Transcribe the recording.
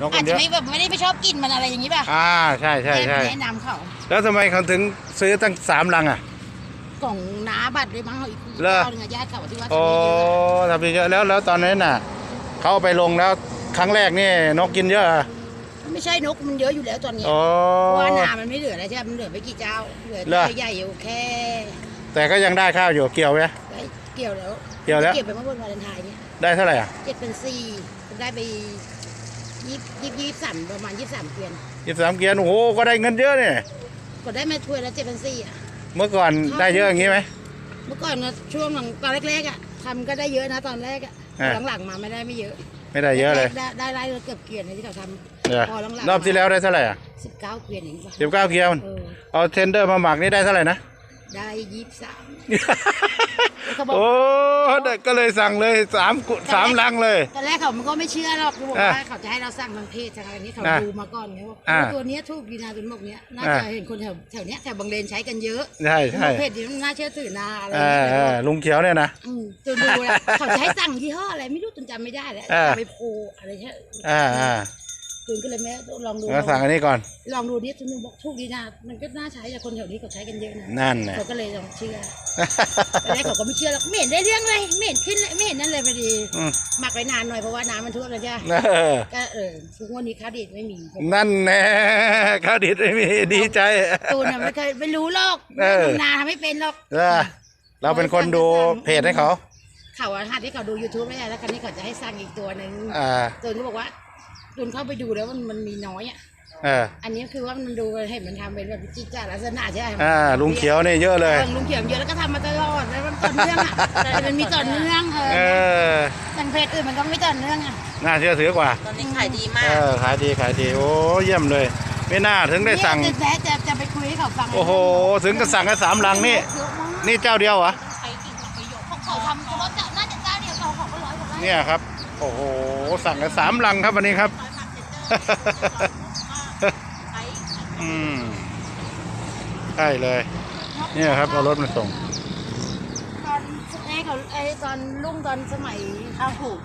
นกมัอาจนเยจะอะ ไม่แบบไม่ได้ไปชอบกินมันอะไรอย่างนี้ป่ะอ่าใช่ใช่ใช่แม่แนะนำเขาแล้วทำไมเขาถึงซื้อตั้งสามลังอะ กล่องน้าบัตรด้วยมั้งเขาอีกเหรอ เจ้าหนึงอะญาติเขาที่ว่าโอ้ทำเยอะทำไปเยอะแล้วแล้วตอนนั้นน่ะเขาเอาไปลงแล้วครั้งแรกนี่นกกินเยอะเหรอๆไม่ใช่นกมันเยอะอยู่แล้วตอนเนี้ยโอ้ เพราะว่านามันไม่เหลือแล้วใช่ไหมมันเหลือไม่กี่เจ้าเหลือเหรอตัวใหญ่อยู่แค่แต่ก็ยังได้ข้าวอยู่เกี่ยวไหมได้เกี่ยวแล้วเกี่ยวแล้ว เก็บไปเมื่อวันวาเลนไทน์เนี่ยได้เท่าไหร่อะเจ็ดเป็นสี่ได้ไป ยี่ยี่ยี่สามประมาณยี่สามเกวียนยี่สิบสามเกียร์โอ้โหก็ได้เงินเยอะเนี่ยก็ได้มาถ้วยละเจ็ดเป็นสี่อะ เมื่อก่อนได้เยอะอย่างนี้ไหม เมื่อก่อนนะช่วงหลังตอนแรกๆอะทำก็ได้เยอะนะตอนแรกอะอ่า หลังๆมาไม่ได้ไม่เยอะไม่ได้เยอะเลยได้ได้ได้เกือบเกวียนเลยที่เขาทเออำพอหลังๆรอบที่แล้วได้เท่าไหร่อะสิบเก้าเกวียนเองป่ะสิบเก้าเกียร์มันเออเอาเทนเดอร์มาหมักนี่ได้เท่าไหร่นะ ได้ยี่สิบสาม เขาบอกโอ้ได้ก็เลยสั่งเลยสามกุสามลังเลย ตอนแรกเขามันก็ไม่เชื่อหรอกเขาบอกอะว่าเขาจะให้เราสั่งทางเพจทางอะไรนี้เขาอะดูมาก่อนไงว่าอะตัวเนี้ยถูกดีนะตัวนี้บอกเนี้ยน่าอะจะเห็นคนแถวแถวเนี้ยแถวบางเลนใช้กันเยอะใช่ใช่เพจนี้มันน่าเชื่อถือนาอะไรเอเงี้อยเออลุงเขียวเนี่ยนะอืมจนดูแล้วเขาจะให้สั่งยี่ห้ออะไรไม่รู้จนจำไม่ได้แล้วอะจะไปโพลอะไรใช่อ่าอ่า คืนก็เลยแม่ลองดูแล้วสั่งอันนี้ก่อน ลองดูนี่ทุนงบอกถูกดีนะมันก็น่าใช้แต่คนแถวนี้เขาใช้กันเยอะนะนั่นแหละเขาก็เลยลองเชื่อตอนแรกเขาก็ไม่เชื่อหรอกไม่เห็นได้เรื่องเลยไม่เห็นขึ้นเลยไม่เห็นนั่นเลยพอดีอืมหมักไว้นานหน่อยเพราะว่าน้ำมันท่วมแล้วใช่ไหมเออก็เออทุกวันนี้ค้าดีดไม่มี นั่นแน่ข้าวดิดไม่มีดีใจตูนน่ะไม่เคยไม่รู้หรอกเออทำนาทำไม่เป็นหรอกเออเราเป็นคนดูเพจให้เขา เขาอะหัดที่เขาดู YouTube ไม่ได้แล้วคันนี้เขาจะให้สร้างอีกตัวหนึ่งอ่าตูนก็บอกว่า ตูนเข้าไปดูแล้วมันมันมีน้อยอะเอออันนี้คือว่ามันดูเห็นมันทำเป็นแบบจิตจาลักษณะใช่ไหมอ่าลุงเขียวนี่เยอะเลยเออลุงเขียวเยอะแล้วก็ทำมาตลอดแล้วมันต่อเนื่องอะแต่มันมีต่อเนื่องเอเอออทางเพจอื่นมันก็ไม่ต่อเนื่องอะน่าเชื่อถือกว่า ตอนนี้ขายดีมาเอกอขายดีขายดีโอ้เยี่ยมเลย ไม่น่าถึงได้สั่งเนี่ยจะจะจะไปคุยให้เขาฟังโอ้โหถึงก็สั่งกันสามลังนี่เยอะมากนี่เจ้าเดียวเหรอใช้กินประโยชน์ของเขาทำเขาจะน่าจะเจ้าเดียวเขาของก็ร้อยกว่าไร่เนี่ยครับ โอ้โหสั่งกันสามลังครับวันนี้ครับร้ อยพันเซนเตอร์ใช้อืมใช่เลย เนี่ยครับเอารถมาส่ง ตอนไอ้เขาไอ้ตอนลุงตอนสมัยข้าวผูก